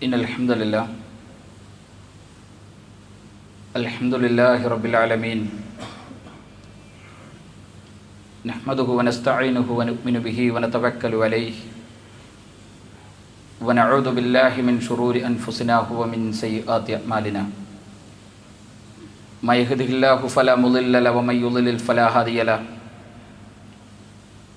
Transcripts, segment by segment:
إن الحمد لله. الحمد لله رب العالمين. نحمده ونستعينه ونؤمن به ونتوكل عليه. ونعوذ بالله من شرور أنفسنا ومن سيئات أعمالنا. ما يهده الله فلا مضل له ومن يضلل فلا هادي له.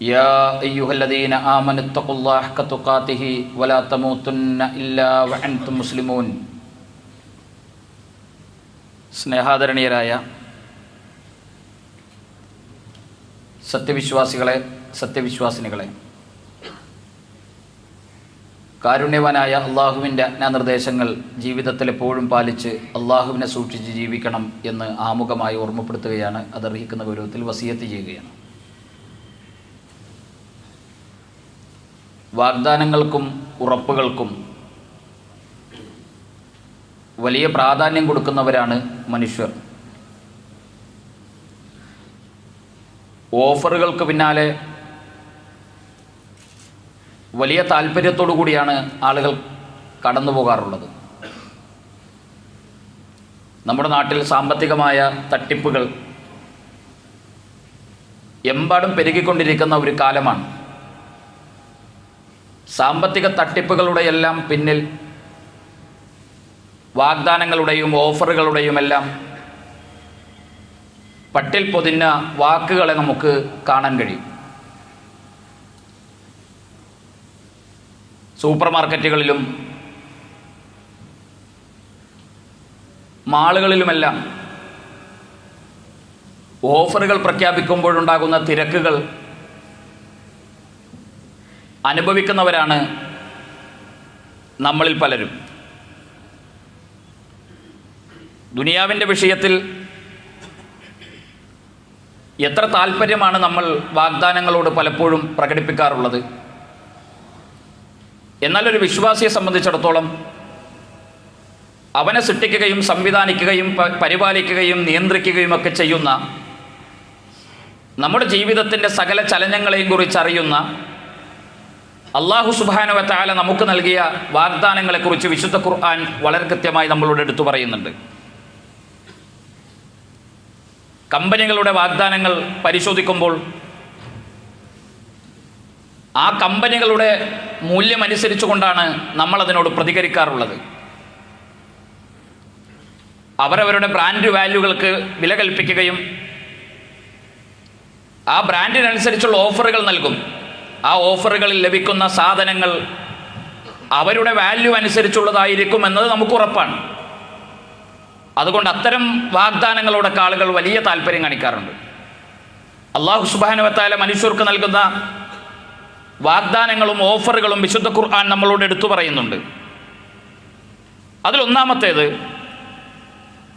يا أيها الذين آمنوا اتقوا الله حق تقاته ولا تموتن إلا وأنتم مسلمون സ്നേഹാദരണീയരായ സത്യവിശ്വാസികളെ സത്യവിശ്വാസിനികളെ കാരുണ്യവാനായ അള്ളാഹുവിൻ്റെ അജ്ഞാനിർദ്ദേശങ്ങൾ ജീവിതത്തിൽ എപ്പോഴും പാലിച്ച് അള്ളാഹുവിനെ സൂക്ഷിച്ച് ജീവിക്കണം എന്ന് ആമുഖമായി ഓർമ്മപ്പെടുത്തുകയാണ് അതർഹിക്കുന്ന ഗൗരവത്തിൽ വസിയത്ത് ചെയ്യുകയാണ് വാഗ്ദാനങ്ങൾക്കും ഉറപ്പുകൾക്കും വലിയ പ്രാധാന്യം കൊടുക്കുന്നവരാണ് മനുഷ്യർ. ഓഫറുകൾക്ക് പിന്നാലെ വലിയ താല്പര്യത്തോടു കൂടിയാണ് ആളുകൾ കടന്നു പോകാറുള്ളത്. നമ്മുടെ നാട്ടിൽ സാമ്പത്തികമായ തട്ടിപ്പുകൾ എമ്പാടും പെരുകിക്കൊണ്ടിരിക്കുന്ന ഒരു കാലമാണ്. സാമ്പത്തിക തട്ടിപ്പുകളുടെ എല്ലാം പിന്നിൽ വാഗ്ദാനങ്ങളുടെയും ഓഫറുകളുടെയും എല്ലാം പട്ടിൽ പൊതിഞ്ഞ വാക്കുകളെ നമുക്ക് കാണാൻ കഴിയും. സൂപ്പർ മാർക്കറ്റുകളിലും മാളുകളിലുമെല്ലാം ഓഫറുകൾ പ്രഖ്യാപിക്കുമ്പോഴുണ്ടാകുന്ന തിരക്കുകൾ അനുഭവിക്കുന്നവരാണ് നമ്മളിൽ പലരും. ദുനിയാവിന്റെ വിഷയത്തിൽ എത്ര താല്പര്യമാണ് നമ്മൾ വാഗ്ദാനങ്ങളോട് പലപ്പോഴും പ്രകടിപ്പിക്കാറുള്ളത്? എന്നാൽ ഒരു വിശ്വാസിയെ സംബന്ധിച്ചിടത്തോളം അവനെ സൃഷ്ടിക്കുകയും സംവിധാനിക്കുകയും പരിപാലിക്കുകയും നിയന്ത്രിക്കുകയും ഒക്കെ ചെയ്യുന്ന നമ്മുടെ ജീവിതത്തിന്റെ സകല ചലനങ്ങളെയും കുറിച്ച് അള്ളാഹു സുബാനവത്താല നമുക്ക് നൽകിയ വാഗ്ദാനങ്ങളെക്കുറിച്ച് വിശുദ്ധ ഖുർആൻ വളരെ കൃത്യമായി നമ്മളോട് എടുത്തു പറയുന്നുണ്ട്. കമ്പനികളുടെ വാഗ്ദാനങ്ങൾ പരിശോധിക്കുമ്പോൾ ആ കമ്പനികളുടെ മൂല്യമനുസരിച്ചുകൊണ്ടാണ് നമ്മൾ അതിനോട് പ്രതികരിക്കാറുള്ളത്. അവരവരുടെ ബ്രാൻഡ് വാല്യൂകൾക്ക് വില കൽപ്പിക്കുകയും ആ ബ്രാൻഡിനനുസരിച്ചുള്ള ഓഫറുകൾ നൽകും. ആ ഓഫറുകളിൽ ലഭിക്കുന്ന സാധനങ്ങൾ അവരുടെ വാല്യൂ അനുസരിച്ചുള്ളതായിരിക്കും എന്നത് നമുക്ക് ഉറപ്പാണ്. അതുകൊണ്ട് അത്തരം വാഗ്ദാനങ്ങളോടൊക്കെ ആളുകൾ വലിയ താല്പര്യം കാണിക്കാറുണ്ട്. അള്ളാഹു സുബാനുവത്തായ മനുഷ്യർക്ക് നൽകുന്ന വാഗ്ദാനങ്ങളും ഓഫറുകളും വിശുദ്ധ ഖുർആൻ നമ്മളോട് എടുത്തു പറയുന്നുണ്ട്. അതിലൊന്നാമത്തേത്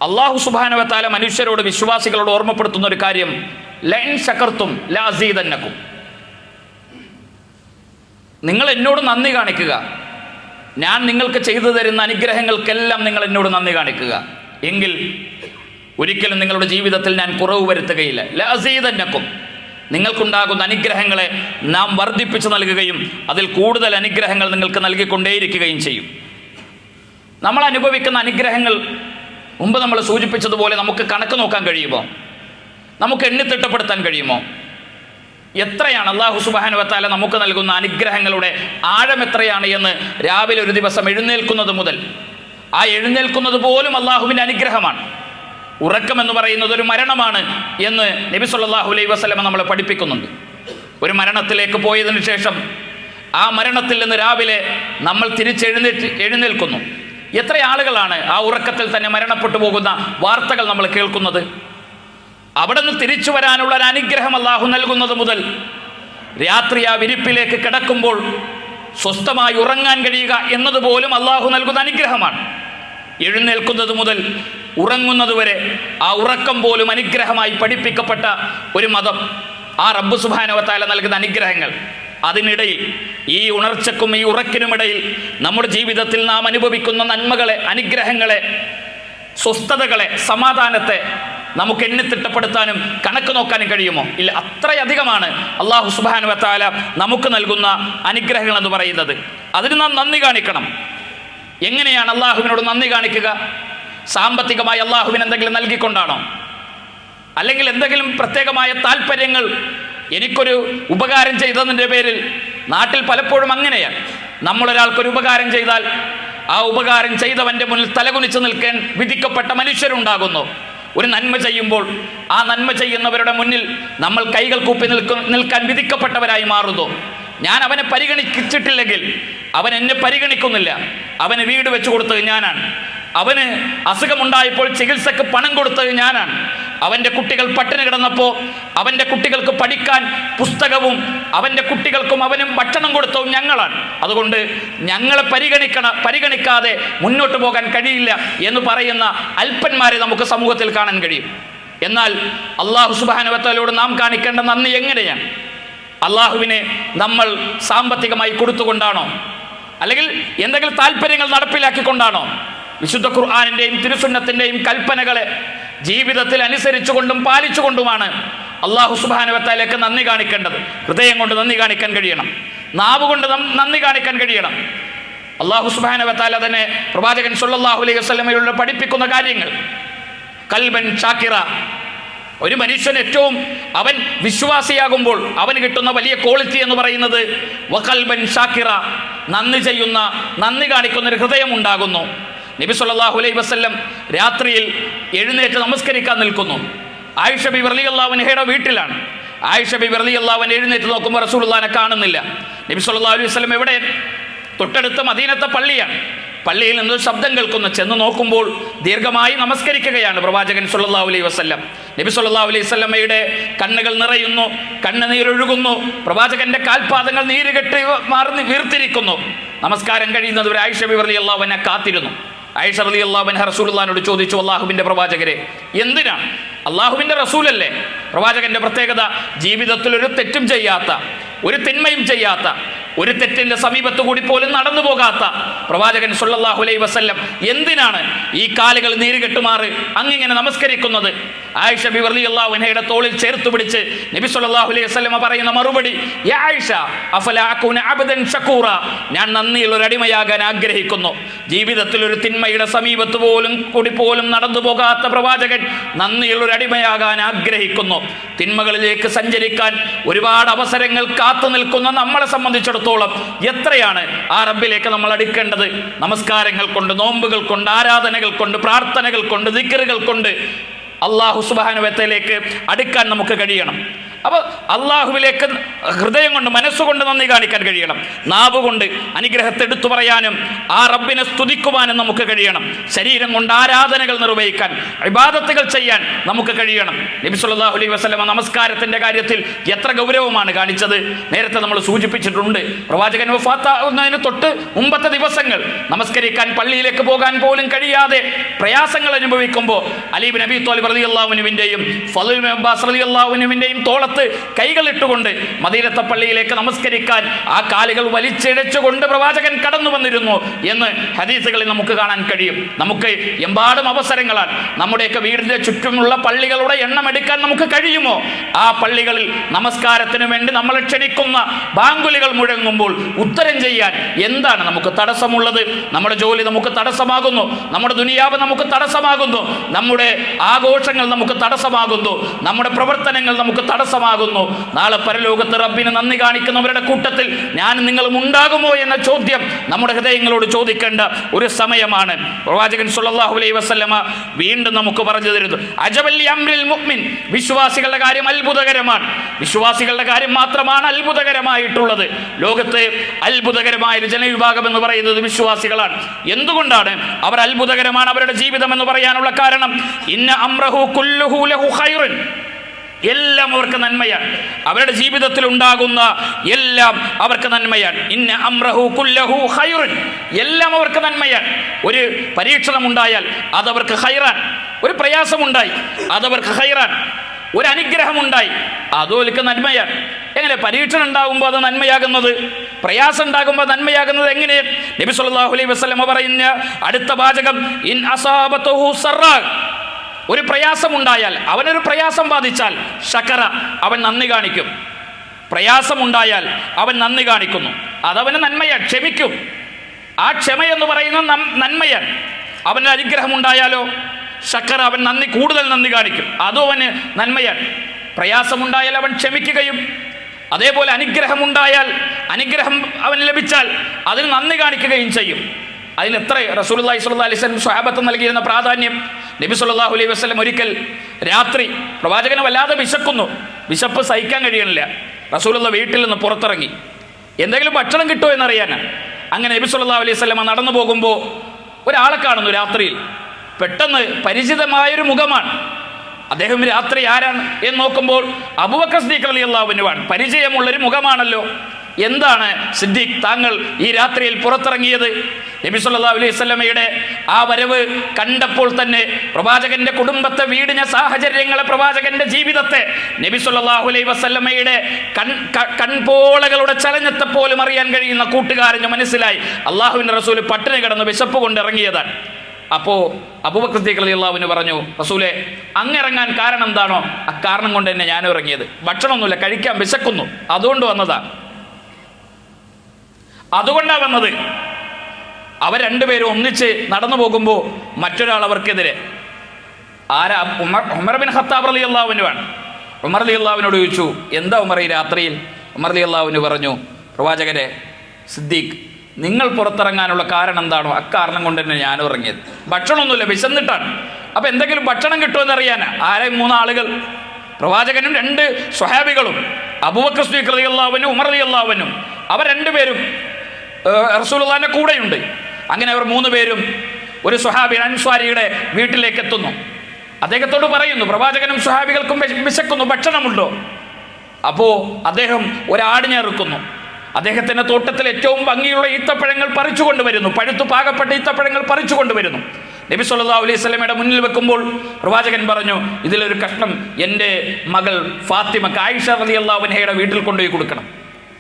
അള്ളാഹു സുബാനുവത്തായ മനുഷ്യരോട് വിശ്വാസികളോട് ഓർമ്മപ്പെടുത്തുന്ന ഒരു കാര്യം ലൈൻ ശക്കർത്തും ലാസീതന്നക്കും നിങ്ങൾ എന്നോട് നന്ദി കാണിക്കുക. ഞാൻ നിങ്ങൾക്ക് ചെയ്തു തരുന്ന അനുഗ്രഹങ്ങൾക്കെല്ലാം നിങ്ങൾ എന്നോട് നന്ദി കാണിക്കുക. എങ്കിൽ ഒരിക്കലും നിങ്ങളുടെ ജീവിതത്തിൽ ഞാൻ കുറവ് വരുത്തുകയില്ല. ലസീതന്നക്കും നിങ്ങൾക്കുണ്ടാകുന്ന അനുഗ്രഹങ്ങളെ നാം വർദ്ധിപ്പിച്ച് നൽകുകയും അതിൽ കൂടുതൽ അനുഗ്രഹങ്ങൾ നിങ്ങൾക്ക് നൽകിക്കൊണ്ടേയിരിക്കുകയും ചെയ്യും. നമ്മൾ അനുഭവിക്കുന്ന അനുഗ്രഹങ്ങൾ മുമ്പ് നമ്മൾ സൂചിപ്പിച്ചതുപോലെ നമുക്ക് കണക്ക് നോക്കാൻ കഴിയുമോ? നമുക്ക് എണ്ണിത്തിട്ടപ്പെടുത്താൻ കഴിയുമോ? എത്രയാണ് അള്ളാഹു സുബാന വത്താല നമുക്ക് നൽകുന്ന അനുഗ്രഹങ്ങളുടെ ആഴം എത്രയാണ് എന്ന് രാവിലെ ഒരു ദിവസം എഴുന്നേൽക്കുന്നത് മുതൽ ആ എഴുന്നേൽക്കുന്നത് പോലും അള്ളാഹുവിന്റെ അനുഗ്രഹമാണ്. ഉറക്കം എന്ന് പറയുന്നത് ഒരു മരണമാണ് എന്ന് നബി സല്ലല്ലാഹു അലൈഹി വസ്ലമ നമ്മളെ പഠിപ്പിക്കുന്നുണ്ട്. ഒരു മരണത്തിലേക്ക് പോയതിന് ശേഷം ആ മരണത്തിൽ നിന്ന് രാവിലെ നമ്മൾ തിരിച്ചെഴുന്നേറ്റ് എഴുന്നേൽക്കുന്നു. എത്ര ആളുകളാണ് ആ ഉറക്കത്തിൽ തന്നെ മരണപ്പെട്ടു പോകുന്ന വാർത്തകൾ നമ്മൾ കേൾക്കുന്നത്? അവിടെ നിന്ന് തിരിച്ചു വരാനുള്ള ഒരു അനുഗ്രഹം അള്ളാഹു നൽകുന്നത് മുതൽ രാത്രി ആ വിരിപ്പിലേക്ക് കിടക്കുമ്പോൾ സ്വസ്ഥമായി ഉറങ്ങാൻ കഴിയുക എന്നതുപോലും അള്ളാഹു നൽകുന്ന അനുഗ്രഹമാണ്. എഴുന്നേൽക്കുന്നത് മുതൽ ഉറങ്ങുന്നത് വരെ ആ ഉറക്കം പോലും അനുഗ്രഹമായി പഠിപ്പിക്കപ്പെട്ട ഒരു മതം ആ റബ്ബു സുബാനവത്താല നൽകുന്ന അനുഗ്രഹങ്ങൾ. അതിനിടയിൽ ഈ ഉണർച്ചക്കും ഈ ഉറക്കിനുമിടയിൽ നമ്മുടെ ജീവിതത്തിൽ നാം അനുഭവിക്കുന്ന നന്മകളെ അനുഗ്രഹങ്ങളെ സ്വസ്ഥതകളെ സമാധാനത്തെ നമുക്ക് എന്നെ തിട്ടപ്പെടുത്താനും കണക്ക് നോക്കാനും കഴിയുമോ? ഇല്ല അത്രയധികമാണ് അള്ളാഹു സുബാനു വത്താല നമുക്ക് നൽകുന്ന അനുഗ്രഹങ്ങൾ എന്ന് പറയുന്നത്. അതിന് നാം നന്ദി കാണിക്കണം. എങ്ങനെയാണ് അള്ളാഹുവിനോട് നന്ദി കാണിക്കുക? സാമ്പത്തികമായി അള്ളാഹുവിന് എന്തെങ്കിലും നൽകിക്കൊണ്ടാണോ? അല്ലെങ്കിൽ എന്തെങ്കിലും പ്രത്യേകമായ താല്പര്യങ്ങൾ എനിക്കൊരു ഉപകാരം ചെയ്തതിന്റെ പേരിൽ നാട്ടിൽ പലപ്പോഴും അങ്ങനെയാണ്. നമ്മളൊരാൾക്കൊരു ഉപകാരം ചെയ്താൽ ആ ഉപകാരം ചെയ്തവന്റെ മുന്നിൽ തലകുനിച്ച് നിൽക്കാൻ വിധിക്കപ്പെട്ട മനുഷ്യരുണ്ടാകുന്നു. ഒരു നന്മ ചെയ്യുമ്പോൾ ആ നന്മ ചെയ്യുന്നവരുടെ മുന്നിൽ നമ്മൾ കൈകൾ കൂപ്പി നിൽക്കു നിൽക്കാൻ വിധിക്കപ്പെട്ടവരായി മാറുന്നു. ഞാൻ അവനെ പരിഗണിച്ചിട്ടില്ലെങ്കിൽ അവൻ എന്നെ പരിഗണിക്കുന്നില്ല. അവന് വീട് വെച്ചു കൊടുത്തത് ഞാനാണ്. അവന് അസുഖമുണ്ടായപ്പോൾ ചികിത്സക്ക് പണം കൊടുത്തത് ഞാനാണ്. അവന്റെ കുട്ടികൾ പട്ടിണി കിടന്നപ്പോൾ അവന്റെ കുട്ടികൾക്ക് പഠിക്കാൻ പുസ്തകവും അവന്റെ കുട്ടികൾക്കും അവനും ഭക്ഷണം കൊടുത്തതും ഞങ്ങളാണ്. അതുകൊണ്ട് ഞങ്ങളെ പരിഗണിക്കണ പരിഗണിക്കാതെ മുന്നോട്ട് പോകാൻ കഴിയില്ല എന്ന് പറയുന്ന അല്പന്മാരെ നമുക്ക് സമൂഹത്തിൽ കാണാൻ കഴിയും. എന്നാൽ അള്ളാഹു സുബാനുവത്തലോട് നാം കാണിക്കേണ്ട നന്ദി എങ്ങനെയാണ് അള്ളാഹുവിനെ നമ്മൾ സാമ്പത്തികമായി കൊടുത്തുകൊണ്ടാണോ? അല്ലെങ്കിൽ എന്തെങ്കിലും താല്പര്യങ്ങൾ നടപ്പിലാക്കിക്കൊണ്ടാണോ? വിശുദ്ധ ഖുർആാനിന്റെയും തിരുസുന്നത്തിന്റെയും കൽപ്പനകളെ ജീവിതത്തിൽ അനുസരിച്ചുകൊണ്ടും പാലിച്ചുകൊണ്ടുമാണ് അള്ളാഹു സുബാനുവത്താലേക്ക് നന്ദി കാണിക്കേണ്ടത്. ഹൃദയം കൊണ്ട് നന്ദി കാണിക്കാൻ കഴിയണം. നാവ് കൊണ്ട് നന്ദി കാണിക്കാൻ കഴിയണം. അള്ളാഹു സുബാനുവത്താല തന്നെ പ്രവാചകൻ സല്ലല്ലാഹു അലൈഹി വസ്ലമയുള്ള പഠിപ്പിക്കുന്ന കാര്യങ്ങൾ. കൽബൻ ഷാക്കിറ. ഒരു മനുഷ്യൻ ഏറ്റവും അവൻ വിശ്വാസിയാകുമ്പോൾ അവന് കിട്ടുന്ന വലിയ ക്വാളിറ്റി എന്ന് പറയുന്നത് വകൽബൻ ഷാക്കിറ. നന്ദി ചെയ്യുന്ന നന്ദി കാണിക്കുന്ന ഒരു ഹൃദയം ഉണ്ടാകുന്നു. നബി സല്ലല്ലാഹു അലൈഹി വസല്ലം രാത്രിയിൽ എഴുന്നേറ്റ് നമസ്കരിക്കാൻ നിൽക്കുന്നു. ആയിഷ ബി വർലി അള്ളാഹുനഹയുടെ വീട്ടിലാണ്. ആയിഷ ബി വർലി അള്ളാഹുൻ എഴുന്നേറ്റ് നോക്കുമ്പോൾ റസൂലുള്ളാനെ കാണുന്നില്ല. നബി സല്ലല്ലാഹു അലൈഹി വസല്ലം എവിടെ? തൊട്ടടുത്ത മദീനത്തെ പള്ളിയാണ്. പള്ളിയിൽ നിന്ന് ശബ്ദം കേൾക്കുന്നു. ചെന്ന് നോക്കുമ്പോൾ ദീർഘമായി നമസ്കരിക്കുകയാണ് പ്രവാചകൻ സല്ലല്ലാഹു അലൈഹി വസല്ലം. നബി സല്ലല്ലാഹു അലൈഹി വസല്ലമയുടെ കണ്ണുകൾ നിറയുന്നു കണ്ണുനീരൊഴുകുന്നു പ്രവാചകന്റെ കാൽപാദങ്ങൾ നീരുകെട്ടി മാറി വീർത്തിരിക്കുന്നു. നമസ്കാരം കഴിയുന്നത് ഒരു ആയിഷ ബി റളിയല്ലാഹു അൻഹ കാത്തിരുന്നു. ആയിഷ അലി അൻഹ റസൂലുള്ളാഹിനോട് ചോദിച്ചു അള്ളാഹുവിന്റെ പ്രവാചകരെ എന്തിനാണ് അള്ളാഹുവിന്റെ റസൂലല്ലേ? പ്രവാചകന്റെ പ്രത്യേകത ജീവിതത്തിൽ ഒരു തെറ്റും ചെയ്യാത്ത ഒരു തിന്മയും ചെയ്യാത്ത ഒരു തെറ്റിന്റെ സമീപത്തു കൂടി പോലും നടന്നു പോകാത്ത പ്രവാചകൻ സല്ലല്ലാഹു അലൈഹി വസല്ലം എന്തിനാണ് ഈ കാലുകൾ നീരുകെട്ടുമാറ് അങ്ങിങ്ങനെ നമസ്കരിക്കുന്നത്? ആയിഷ ബിവർലി അൻഹയുടെ തോളിൽ ചേർത്ത് പിടിച്ച് നബി സല്ലല്ലാഹു അലൈഹി വസല്ലമ പറയുന്ന മറുപടി ആയിഷ അബ്ദൻ ഷക്കൂറ? ഞാൻ നന്ദിയുള്ള ഒരു അടിമയാകാൻ ആഗ്രഹിക്കുന്നു. ജീവിതത്തിൽ ഒരു തിന്മയുടെ സമീപത്ത് പോലും കൂടി പോലും നടന്നു പോകാത്ത പ്രവാചകൻ നന്ദിയുള്ള ഒരു അടിമയാകാൻ ആഗ്രഹിക്കുന്നു. തിന്മകളിലേക്ക് സഞ്ചരിക്കാൻ ഒരുപാട് അവസരങ്ങൾ കാത്തു നിൽക്കുന്ന നമ്മളെ സംബന്ധിച്ചിടത്തോളം എത്രയാണ് ആ റബ്ബിലേക്ക് നമ്മൾ അടുക്കേണ്ടത്? നമസ്കാരങ്ങൾ കൊണ്ട് നോമ്പുകൾ കൊണ്ട് ആരാധനകൾ കൊണ്ട് പ്രാർത്ഥനകൾ കൊണ്ട് ദിക്കറുകൾ കൊണ്ട് അള്ളാഹു സുബാനുവത്തിലേക്ക് അടുക്കാൻ നമുക്ക് കഴിയണം. അപ്പോൾ അള്ളാഹുവിലേക്ക് ഹൃദയം കൊണ്ട് മനസ്സുകൊണ്ട് നന്ദി കാണിക്കാൻ കഴിയണം. നാവ് കൊണ്ട് അനുഗ്രഹത്തെ എടുത്തു പറയാനും ആ റബ്ബിനെ സ്തുതിക്കുവാനും നമുക്ക് കഴിയണം. ശരീരം കൊണ്ട് ആരാധനകൾ നിർവഹിക്കാൻ ഇബാദത്തുകൾ ചെയ്യാൻ നമുക്ക് കഴിയണം. നബി സല്ലല്ലാഹു അലൈഹി വസല്ലമ നമസ്കാരത്തിന്റെ കാര്യത്തിൽ എത്ര ഗൗരവമാണ് കാണിച്ചത്. നേരത്തെ നമ്മൾ സൂചിപ്പിച്ചിട്ടുണ്ട് പ്രവാചകൻ വഫാത്താവുന്നതിന് തൊട്ട് മുമ്പത്തെ ദിവസങ്ങൾ. നമസ്കരിക്കാൻ പള്ളിയിലേക്ക് പോകാൻ പോലും കഴിയാതെ പ്രയാസങ്ങൾ അനുഭവിക്കുമ്പോൾ അലീബ് നബി തോലിബ് റലി അള്ളാഹുനുവിന്റെയും ഫലുൽ അബ്ബാസ് അള്ളാഹുനുവിന്റെയും തോളത്ത് കൈകളിട്ടുകൊണ്ട് മദീനത്തെ പള്ളിയിലേക്ക് നമസ്കരിക്കാൻ ആ കാലുകൾ വലിച്ചിഴച്ചുകൊണ്ട് പ്രവാചകൻ കടന്നു വന്നിരുന്നു എന്ന് ഹദീസുകളിൽ നമുക്ക് കാണാൻ കഴിയും. നമുക്ക് എമ്പാടും അവസരങ്ങളാണ് നമ്മുടെയൊക്കെ വീടിന്റെ ചുറ്റുമുള്ള പള്ളികളുടെ എണ്ണം എടുക്കാൻ നമുക്ക് കഴിയുമോ? ആ പള്ളികളിൽ നമസ്കാരത്തിന് വേണ്ടി നമ്മൾ ക്ഷണിക്കുന്ന ബാങ്കുലികൾ മുഴങ്ങുമ്പോൾ ഉത്തരം ചെയ്യാൻ എന്താണ് നമുക്ക് തടസ്സമുള്ളത്? നമ്മുടെ ജോലി നമുക്ക് തടസ്സമാകുന്നു. നമ്മുടെ ദുനിയാവ് നമുക്ക് തടസ്സമാകുന്നു. നമ്മുടെ ആഘോഷങ്ങൾ നമുക്ക് തടസ്സമാകുന്നു. നമ്മുടെ പ്രവർത്തനങ്ങൾ നമുക്ക് തടസ്സമാകുന്നു നാളെ പരലോകത്ത് റബ്ബിന് നന്ദി കാണിക്കുന്നവരുടെ കൂട്ടത്തിൽ ഞാൻ നിങ്ങളും ഉണ്ടാകുമോ എന്ന ചോദ്യം നമ്മുടെ ഹൃദയങ്ങളോട് ചോദിക്കേണ്ട ഒരു സമയമാണ്. പ്രവാചകൻ സുല്ലാഹു അലൈ വസല്ലമ വീണ്ടും നമുക്ക് പറഞ്ഞു തരുന്നു. അജബല്ലി അമ്രിൽ മുഹ്മിൻ വിശ്വാസികളുടെ കാര്യം അത്ഭുതകരമാണ്. വിശ്വാസികളുടെ കാര്യം മാത്രമാണ് അത്ഭുതകരമായിട്ടുള്ളത്. ലോകത്ത് അത്ഭുതകരമായ ഒരു ജനവിഭാഗം എന്ന് പറയുന്നത് വിശ്വാസികളാണ്. എന്തുകൊണ്ടാണ് അവർ അത്ഭുതകരമാണ് അവരുടെ ജീവിതം എന്ന് പറയാനുള്ള കാരണം? ഇന്ന അമ്രഹു കുല്ലുഹു ലഹു ഖൈറുൻ. എല്ലാം അവർക്ക് നന്മയാണ്. അവരുടെ ജീവിതത്തിൽ ഉണ്ടാകുന്ന എല്ലാം അവർക്ക് നന്മയാണ്. ഇന്ന അമ്രഹു കുല്ലഹു ഹൈറുൻ എല്ലാം അവർക്ക് നന്മയാണ്. ഒരു പരീക്ഷണം ഉണ്ടായാൽ അതവർക്ക് ഹൈറാൻ ഒരു പ്രയാസമുണ്ടായി അതവർക്ക് ഹൈറാൻ ഒരു അനുഗ്രഹമുണ്ടായി അതോലിക്ക് നന്മയാണ്. എങ്ങനെ പരീക്ഷണം ഉണ്ടാകുമ്പോൾ അത് നന്മയാകുന്നത്? പ്രയാസം ഉണ്ടാകുമ്പോൾ നന്മയാകുന്നത് എങ്ങനെ? നബി സല്ലല്ലാഹു അലൈഹി വസ്ലമ പറയുന്ന അടുത്ത വാചകം ഇൻ അസാബത്തുഹു സറാ ഒരു പ്രയാസമുണ്ടായാൽ അവനൊരു പ്രയാസം ബാധിച്ചാൽ ഷക്കറ അവൻ നന്ദി കാണിക്കും. പ്രയാസമുണ്ടായാൽ അവൻ നന്ദി കാണിക്കുന്നു. അതവന് നന്മയാണ് ക്ഷമിക്കും. ആ ക്ഷമ എന്ന് പറയുന്നത് നം- നന്മയാണ്. അവന് അനുഗ്രഹമുണ്ടായാലോ ശക്കറ അവൻ നന്ദി കൂടുതൽ നന്ദി കാണിക്കും. അതും അവന് നന്മയാണ്. പ്രയാസമുണ്ടായാൽ അവൻ ക്ഷമിക്കുകയും അതേപോലെ അനുഗ്രഹമുണ്ടായാൽ അനുഗ്രഹം അവൻ ലഭിച്ചാൽ അതിന് നന്ദി കാണിക്കുകയും ചെയ്യും. അതിന് എത്ര റസൂലുള്ളാഹി സ്വല്ലല്ലാഹി അലൈഹി വസല്ലം സ്വഹാബത്ത് നൽകിയിരുന്ന പ്രാധാന്യം? നബി സുല്ലാഹു അലൈഹി വസ്ലം ഒരിക്കൽ രാത്രി പ്രവാചകനെ വല്ലാതെ വിശക്കുന്നു. വിശപ്പ് സഹിക്കാൻ കഴിയണില്ല. റസൂലുള്ള വീട്ടിൽ നിന്ന് പുറത്തിറങ്ങി. എന്തെങ്കിലും ഭക്ഷണം കിട്ടുമോ എന്നറിയാൻ അങ്ങനെ നബി സുല്ലാ അലൈഹി വസല്ലം നടന്നു പോകുമ്പോൾ ഒരാളെ കാണുന്നു രാത്രിയിൽ. പെട്ടെന്ന് പരിചിതമായൊരു മുഖമാണ്. അദ്ദേഹം രാത്രി ആരാണ് എന്ന് നോക്കുമ്പോൾ അബൂബക്കർ സിദ്ദീഖ് റളിയല്ലാഹുവിനുമാണ് പരിചയമുള്ളൊരു മുഖമാണല്ലോ. എന്താണ് സിദ്ദീഖ് താങ്കൾ ഈ രാത്രിയിൽ പുറത്തിറങ്ങിയത്? നബി സല്ലല്ലാഹു അലൈഹി വസല്ലമയുടെ ആ വരവ് കണ്ടപ്പോൾ തന്നെ പ്രവാചകന്റെ കുടുംബത്തെ വീടിന സാഹചര്യങ്ങളെ പ്രവാചകന്റെ ജീവിതത്തെ നബി സല്ലല്ലാഹു അലൈഹി വസല്ലമയുടെ കൺ കൺപോളകളുടെ ചലനത്തെ പോലും അറിയാൻ കഴിയുന്ന കൂട്ടുകാരന് മനസ്സിലായി. അള്ളാഹുവിന്റെ റസൂൽ പട്ടിണി കിടന്ന് വിശപ്പ് കൊണ്ട് ഇറങ്ങിയതാണ് അപ്പോൾ അബൂബക്രത്തേക്ക് അള്ളാഹുവിന് പറഞ്ഞു റസൂലെ അങ്ങിറങ്ങാൻ കാരണം എന്താണോ? ആ കാരണം കൊണ്ട് തന്നെ ഞാനും ഇറങ്ങിയത്. ഭക്ഷണമൊന്നുമില്ല കഴിക്കാൻ വിശക്കുന്നു. അതുകൊണ്ട് വന്നതാ. അതുകൊണ്ടാണ് വന്നത്. അവർ രണ്ടുപേരും ഒന്നിച്ച് നടന്നു പോകുമ്പോൾ മറ്റൊരാൾ അവർക്കെതിരെ. ആരാ? Umar Umar bin Khattab Ali അള്ളാഹുവിനുമാണ് Umar Ali അള്ളാഹുവിനോട് ചോദിച്ചു എന്താ ഉമർ ഈ രാത്രിയിൽ? ഉമർ അലി അള്ളാഹുവിന് പറഞ്ഞു പ്രവാചകരെ സിദ്ദീഖ് നിങ്ങൾ പുറത്തിറങ്ങാനുള്ള കാരണം എന്താണോ അക്കാരണം കൊണ്ട് തന്നെ ഞാനും ഇറങ്ങിയത്. ഭക്ഷണമൊന്നുമില്ല വിശന്നിട്ടാണ്. അപ്പോൾ എന്തെങ്കിലും ഭക്ഷണം കിട്ടുമെന്ന് അറിയാനാ? ആരെ മൂന്നാളുകൾ? പ്രവാചകനും രണ്ട് സ്വഹാബികളും അബൂബക്കർ സ്വീകൃതി അള്ളാഹുവിനും ഉമർ അലി അള്ളാഹുവിനും അവർ രണ്ടുപേരും റസൂൽ കൂടെയുണ്ട്. അങ്ങനെ അവർ മൂന്ന് പേരും ഒരു സുഹാബി അൻസ്വാരിയുടെ വീട്ടിലേക്ക് എത്തുന്നു അദ്ദേഹത്തോട് പറയുന്നു പ്രവാചകനും സുഹാബികൾക്കും വിശ- വിശക്കുന്നു ഭക്ഷണമുണ്ടോ? അപ്പോൾ അദ്ദേഹം ഒരാടിനെ ഇറുക്കുന്നു അദ്ദേഹത്തിന്റെ തോട്ടത്തിൽ ഏറ്റവും ഭംഗിയുള്ള ഈത്തപ്പഴങ്ങൾ പറിച്ചു കൊണ്ടുവരുന്നു. പഴുത്തു പാകപ്പെട്ട ഈത്തപ്പഴങ്ങൾ പറിച്ചു കൊണ്ടുവരുന്നു. നബി സല്ലാ അലൈഹി മുന്നിൽ വെക്കുമ്പോൾ പ്രവാചകൻ പറഞ്ഞു ഇതിലൊരു കഷ്ണം എന്റെ മകൾ ഫാത്തിമക്ക് ആയിഷ റളിയല്ലാഹു അൻഹയുടെ വീട്ടിൽ കൊണ്ടുപോയി കൊടുക്കണം.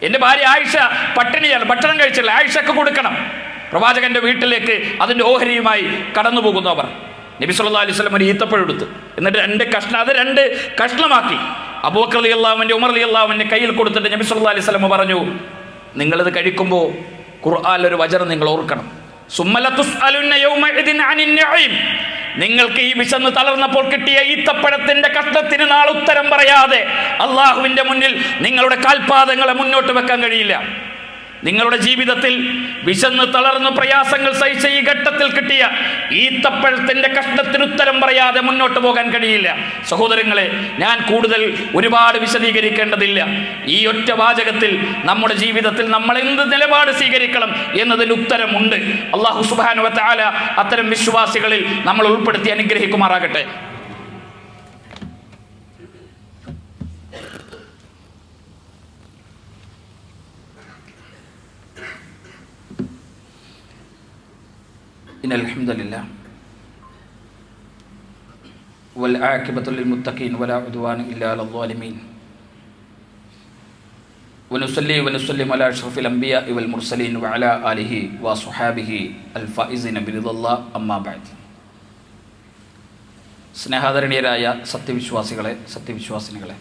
എന്റെ ഭാര്യ ആയിഷ പട്ടിണിയാണ് ഭക്ഷണം കഴിച്ചില്ല ആയിഷക്ക് കൊടുക്കണം. പ്രവാചകന്റെ വീട്ടിലേക്ക് അതിന്റെ ഓഹരിയുമായി കടന്നു പോകുന്നവർ നബി സല്ലല്ലാഹു അലൈഹി വസല്ലം ഒരു ഈത്തപ്പഴെടുത്ത് എന്നിട്ട് രണ്ട് കഷ്ണം അത് രണ്ട് കഷ്ണമാക്കി. അബൂബക്കർ അലി അള്ളാഹുവിന്റെ ഉമർ അലി അള്ളാഹുവിന്റെ കയ്യിൽ കൊടുത്തിട്ട് നബി സല്ലല്ലാഹു അലൈഹി വസല്ലം പറഞ്ഞു നിങ്ങളിത് കഴിക്കുമ്പോൾ ഖുർആനിൽ ഒരു വചനം നിങ്ങൾ ഓർക്കണം. നിങ്ങൾക്ക് ഈ വിശന്ന് തളർന്നപ്പോൾ കിട്ടിയ ഈത്തപ്പഴത്തിന്റെ കഷ്ടത്തിന് നാളെ ഉത്തരം പറയാതെ അള്ളാഹുവിന്റെ മുന്നിൽ നിങ്ങളുടെ കാൽപാദങ്ങളെ മുന്നോട്ട് വെക്കാൻ കഴിയില്ല. നിങ്ങളുടെ ജീവിതത്തിൽ വിശന്ന് തളർന്ന് പ്രയാസങ്ങൾ സഹിച്ച ഈ ഘട്ടത്തിൽ കിട്ടിയ ഈത്തപ്പഴത്തിന്റെ കഷ്ടത്തിന് ഉത്തരം പറയാതെ മുന്നോട്ട് പോകാൻ കഴിയില്ല. സഹോദരങ്ങളെ ഞാൻ കൂടുതൽ ഒരുപാട് വിശദീകരിക്കേണ്ടതില്ല. ഈ ഒറ്റ വാചകത്തിൽ നമ്മുടെ ജീവിതത്തിൽ നമ്മൾ എന്ത് നിലപാട് സ്വീകരിക്കണം എന്നതിന് ഉത്തരമുണ്ട്. അള്ളാഹു സുബാനുവത്ത് ആല അത്തരം വിശ്വാസികളിൽ നമ്മൾ ഉൾപ്പെടുത്തി അനുഗ്രഹിക്കുമാറാകട്ടെ. إن الحمد لله والعاقبة للمتقين ولا عدوان إلا على الظالمين ونصلي ونسلم على أشرف الأنبياء والمرسلين وعلى آله وصحابه الفائزين برضا الله أما بعد സ്നേഹാദരണീയരായ സത്യവിശ്വാസികളെ സത്യവിശ്വാസിനികളെ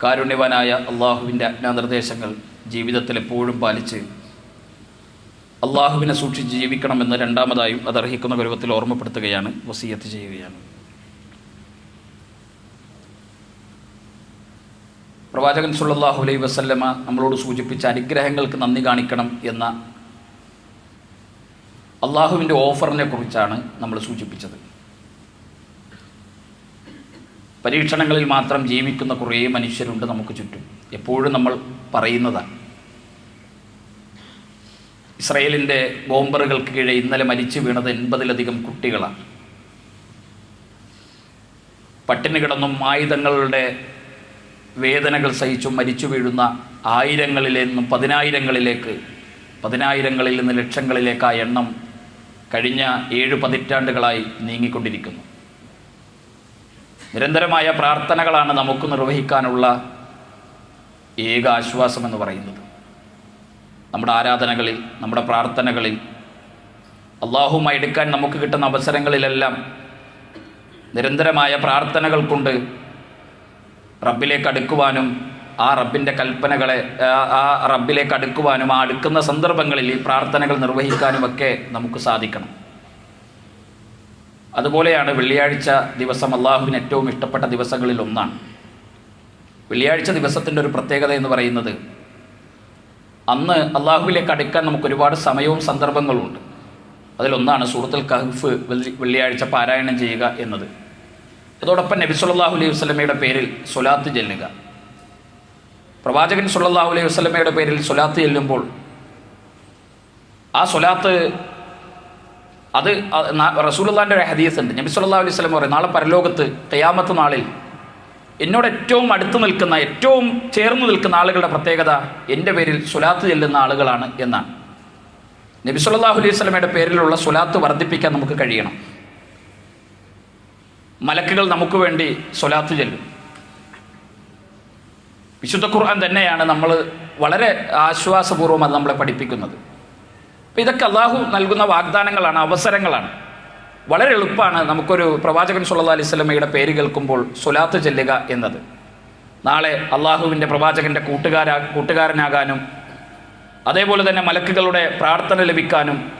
കാരുണ്യവാനായ അള്ളാഹുവിൻ്റെ അജ്ഞാനിർദ്ദേശങ്ങൾ ജീവിതത്തിൽ എപ്പോഴും പാലിച്ച് അള്ളാഹുവിനെ സൂക്ഷിച്ച് ജീവിക്കണമെന്ന് രണ്ടാമതായും അത് അർഹിക്കുന്ന ഗൗരവത്തിൽ ഓർമ്മപ്പെടുത്തുകയാണ് വസീയത്ത് ചെയ്യുകയാണ്. പ്രവാചകൻ സുല്ലാഹു അലൈ വസല്ലമ നമ്മളോട് സൂചിപ്പിച്ച അനുഗ്രഹങ്ങൾക്ക് നന്ദി കാണിക്കണം എന്ന അള്ളാഹുവിന്റെ ഓഫറിനെ കുറിച്ചാണ് നമ്മൾ സൂചിപ്പിച്ചത്. പരീക്ഷണങ്ങളിൽ മാത്രം ജീവിക്കുന്ന കുറേ മനുഷ്യരുണ്ട് നമുക്ക് ചുറ്റും. എപ്പോഴും നമ്മൾ പറയുന്നതാണ് ഇസ്രയേലിന്റെ ബോംബറുകൾക്ക് കീഴെ ഇന്നലെ മരിച്ചു വീണത് എൺപതിലധികം കുട്ടികളാണ്. പട്ടിണി കിടന്നും ആയുധങ്ങളുടെ വേദനകൾ സഹിച്ചും മരിച്ചു വീഴുന്ന ആയിരങ്ങളിൽ നിന്നും പതിനായിരങ്ങളിലേക്ക് പതിനായിരങ്ങളിൽ നിന്ന് ലക്ഷങ്ങളിലേക്ക് ആ എണ്ണം കഴിഞ്ഞ ഏഴ് പതിറ്റാണ്ടുകളായി നീങ്ങിക്കൊണ്ടിരിക്കുന്നു. നിരന്തരമായ പ്രാർത്ഥനകളാണ് നമുക്ക് നിർവഹിക്കാനുള്ള ഏക ആശ്വാസം എന്ന് പറയുന്നത്. നമ്മുടെ ആരാധനകളിൽ നമ്മുടെ പ്രാർത്ഥനകളിൽ. അള്ളാഹുമായി എടുക്കാൻ നമുക്ക് കിട്ടുന്ന അവസരങ്ങളിലെല്ലാം നിരന്തരമായ പ്രാർത്ഥനകൾ കൊണ്ട് റബ്ബിലേക്ക് അടുക്കുവാനും ആ റബ്ബിന്റെ കൽപ്പനകളെ ആ- റബ്ബിലേക്ക് അടുക്കുവാനും ആ അടുക്കുന്ന സന്ദർഭങ്ങളിൽ ഈ പ്രാർത്ഥനകൾ നിർവഹിക്കാനുമൊക്കെ നമുക്ക് സാധിക്കണം. അതുപോലെയാണ് വെള്ളിയാഴ്ച ദിവസം അള്ളാഹുവിന് ഏറ്റവും ഇഷ്ടപ്പെട്ട ദിവസങ്ങളിൽ ഒന്നാണ്. വെള്ളിയാഴ്ച ദിവസത്തിന്റെ ഒരു പ്രത്യേകത എന്ന് പറയുന്നത് അന്ന് അള്ളാഹുവിലേക്ക് അടുക്കാൻ നമുക്ക് ഒരുപാട് സമയവും സന്ദർഭങ്ങളുമുണ്ട് അതിലൊന്നാണ് സൂറത്തുൽ കഹഫ് വെള്ളി- വെള്ളിയാഴ്ച പാരായണം ചെയ്യുക എന്നത്. അതോടൊപ്പം നബി സല്ലല്ലാഹു അലൈഹി വസല്ലമയുടെ പേരിൽ സ്വലാത്ത് ചെല്ലുക. പ്രവാചകൻ സല്ലല്ലാഹു അലൈഹി വസല്ലമയുടെ പേരിൽ സ്വലാത്ത് ചെല്ലുമ്പോൾ ആ സ്വലാത്ത് അത് റസൂലുള്ളാന്റെ ഒരു ഹദീസ് ഉണ്ട് നബി സല്ലല്ലാഹു അലൈഹി വസല്ലം പറയും നാളെ പരലോകത്ത് ഖിയാമത്ത് നാളിൽ എന്നോട് ഏറ്റവും അടുത്ത് നിൽക്കുന്ന ഏറ്റവും ചേർന്ന് നിൽക്കുന്ന ആളുകളുടെ പ്രത്യേകത എന്റെ പേരിൽ സ്വലാത്ത് ചെല്ലുന്ന ആളുകളാണ് എന്നാണ്. നബി സല്ലല്ലാഹു അലൈഹി സ്വലമയുടെ പേരിലുള്ള സ്വലാത്ത് വർദ്ധിപ്പിക്കാൻ നമുക്ക് കഴിയണം. മലക്കുകൾ നമുക്ക് വേണ്ടി സ്വലാത്ത് ചെല്ലും. വിശുദ്ധ ഖുർആൻ തന്നെയാണ് നമ്മൾ വളരെ ആശ്വാസപൂർവം അത് നമ്മളെ പഠിപ്പിക്കുന്നത്. അപ്പം ഇതൊക്കെ അള്ളാഹു നൽകുന്ന വാഗ്ദാനങ്ങളാണ് അവസരങ്ങളാണ്. വളരെ എളുപ്പമാണ് നമുക്കൊരു പ്രവാചകൻ സുല്ലാ അലൈഹി സ്വലമയുടെ പേര് കേൾക്കുമ്പോൾ സ്വലാത്ത് ചെല്ലുക എന്നത്. നാളെ അള്ളാഹുവിന്റെ പ്രവാചകന്റെ കൂട്ടുകാരാ കൂട്ടുകാരനാകാനും അതേപോലെ തന്നെ മലക്കുകളുടെ പ്രാർത്ഥന ലഭിക്കാനും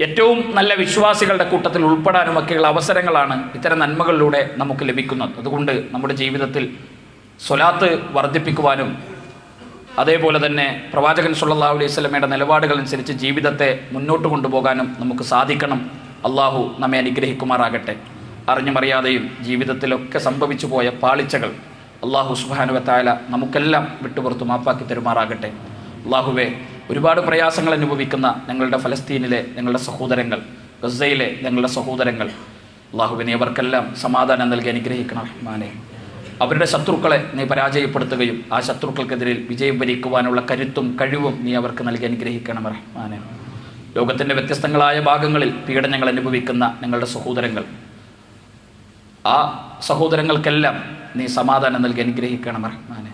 ഏറ്റവും നല്ല വിശ്വാസികളുടെ കൂട്ടത്തിൽ ഉൾപ്പെടാനും ഉൾപ്പെടാനുമൊക്കെയുള്ള അവസരങ്ങളാണ് ഇത്തരം നന്മകളിലൂടെ നമുക്ക് ലഭിക്കുന്നത്. അതുകൊണ്ട് നമ്മുടെ ജീവിതത്തിൽ സ്വലാത്ത് വർദ്ധിപ്പിക്കുവാനും അതേപോലെ തന്നെ പ്രവാചകൻ സുല്ലാ അലൈഹി സ്വലമയുടെ നിലപാടുകൾ അനുസരിച്ച് ജീവിതത്തെ മുന്നോട്ട് കൊണ്ടുപോകാനും നമുക്ക് സാധിക്കണം അള്ളാഹു നമ്മെ അനുഗ്രഹിക്കുമാറാകട്ടെ. അറിഞ്ഞുമറിയാതെയും ജീവിതത്തിലൊക്കെ സംഭവിച്ചു പോയ പാളിച്ചകൾ അള്ളാഹു സുബാനുവത്തായ നമുക്കെല്ലാം വിട്ടുപുറത്ത് മാപ്പാക്കി തരുമാറാകട്ടെ. അള്ളാഹുവെ ഒരുപാട് പ്രയാസങ്ങൾ അനുഭവിക്കുന്ന ഞങ്ങളുടെ ഫലസ്തീനിലെ ഞങ്ങളുടെ സഹോദരങ്ങൾ ഗസയിലെ ഞങ്ങളുടെ സഹോദരങ്ങൾ അള്ളാഹുവിനെ അവർക്കെല്ലാം സമാധാനം നൽകി അനുഗ്രഹിക്കണം. മാനെ അവരുടെ ശത്രുക്കളെ നീ പരാജയപ്പെടുത്തുകയും ആ ശത്രുക്കൾക്കെതിരെ വിജയം വരിക്കുവാനുള്ള കരുത്തും കഴിവും നീ അവർക്ക് നൽകി അനുഗ്രഹിക്കണം. റഹ്മാനെ ലോകത്തിന്റെ വ്യത്യസ്തങ്ങളായ ഭാഗങ്ങളിൽ പീഡനങ്ങൾ അനുഭവിക്കുന്ന നിങ്ങളുടെ സഹോദരങ്ങൾ. ആ സഹോദരങ്ങൾക്കെല്ലാം നീ സമാധാനം നൽകി അനുഗ്രഹിക്കണം റഹ്മാനെ.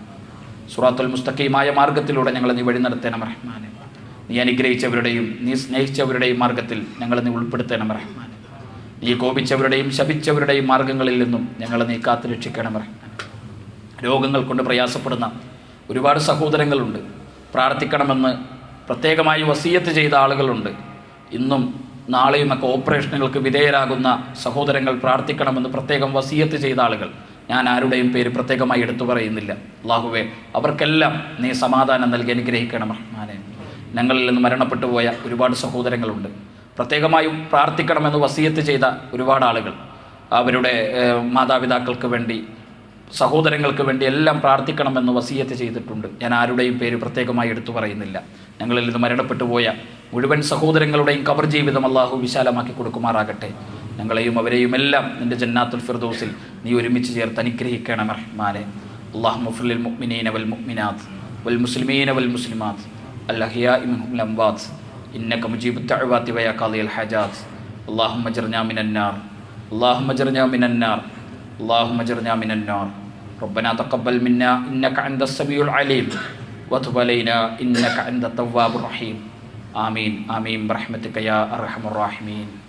സുറാത്തുൽ മുസ്തഖീമായ മാർഗത്തിലൂടെ ഞങ്ങളെ നീ വഴി നടത്തണം റഹ്മാനെ. നീ അനുഗ്രഹിച്ചവരുടെയും നീ സ്നേഹിച്ചവരുടെയും മാർഗത്തിൽ ഞങ്ങളെ നീ ഉൾപ്പെടുത്തണം റഹ്മാനെ. നീ കോപിച്ചവരുടെയും ശപിച്ചവരുടെയും മാർഗങ്ങളിൽ നിന്നും ഞങ്ങളെ നീ കാത്തു രക്ഷിക്കണം റഹ്മാനെ. രോഗങ്ങൾ കൊണ്ട് പ്രയാസപ്പെടുന്ന ഒരുപാട് സഹോദരങ്ങളുണ്ട്. പ്രാർത്ഥിക്കണമെന്ന് പ്രത്യേകമായി വസീയത്ത് ചെയ്ത ആളുകളുണ്ട്. ഇന്നും നാളെയുമൊക്കെ ഓപ്പറേഷനുകൾക്ക് വിധേയരാകുന്ന സഹോദരങ്ങൾ പ്രാർത്ഥിക്കണമെന്ന് പ്രത്യേകം വസീയത്ത് ചെയ്ത ആളുകൾ. ഞാൻ ആരുടെയും പേര് പ്രത്യേകമായി എടുത്തു പറയുന്നില്ല. അള്ളാഹുവെ അവർക്കെല്ലാം നീ സമാധാനം നൽകി അനുഗ്രഹിക്കണം. റഹ്മാനെ ഞങ്ങളിൽ നിന്ന് മരണപ്പെട്ടു പോയ ഒരുപാട് സഹോദരങ്ങളുണ്ട്. പ്രത്യേകമായും പ്രാർത്ഥിക്കണമെന്ന് വസീയത്ത് ചെയ്ത ഒരുപാട് ആളുകൾ. അവരുടെ മാതാപിതാക്കൾക്ക് വേണ്ടി സഹോദരങ്ങൾക്ക് വേണ്ടി എല്ലാം പ്രാർത്ഥിക്കണമെന്ന് വസീയത്ത് ചെയ്തിട്ടുണ്ട്. ഞാൻ ആരുടെയും പേര് പ്രത്യേകമായി എടുത്തു പറയുന്നില്ല. ഞങ്ങളിൽ നിന്ന് മരണപ്പെട്ടു പോയ മുഴുവൻ സഹോദരങ്ങളുടെയും കവർ ജീവിതം അള്ളാഹു വിശാലമാക്കി കൊടുക്കുമാറാകട്ടെ. ഞങ്ങളെയും അവരെയും എല്ലാം നിന്റെ ജന്നാത്തുൽ ഫിർദോസിൽ നീ ഒരുമിച്ച് ചേർത്ത് അനുഗ്രഹിക്കണം റഹ്മാനെ. അള്ളാഹു മുഫുലിൽ മുഅ്മിനീന വൽ മുഅ്മിനാത്ത് വൽ മുസ്ലിമീന വൽ മുസ്ലിമാത്ത്. അല്ലഹിയ ഇംബാദ് ഇന്ന ഇന്നക മുജീബ് തഅവാത്തി വയ ഖാദിയൽ ഹജാത്ത്. അള്ളാഹു മജർനാ മിനന്നാർ അള്ളാഹു മജർനാ മിനന്നാർ اللهم اجرنا من النار. ربنا تقبل منا إنك عند السميع العليم. وتب علينا إنك عند التواب الرحيم. آمين. آمين. برحمتك يا أرحم الراحمين.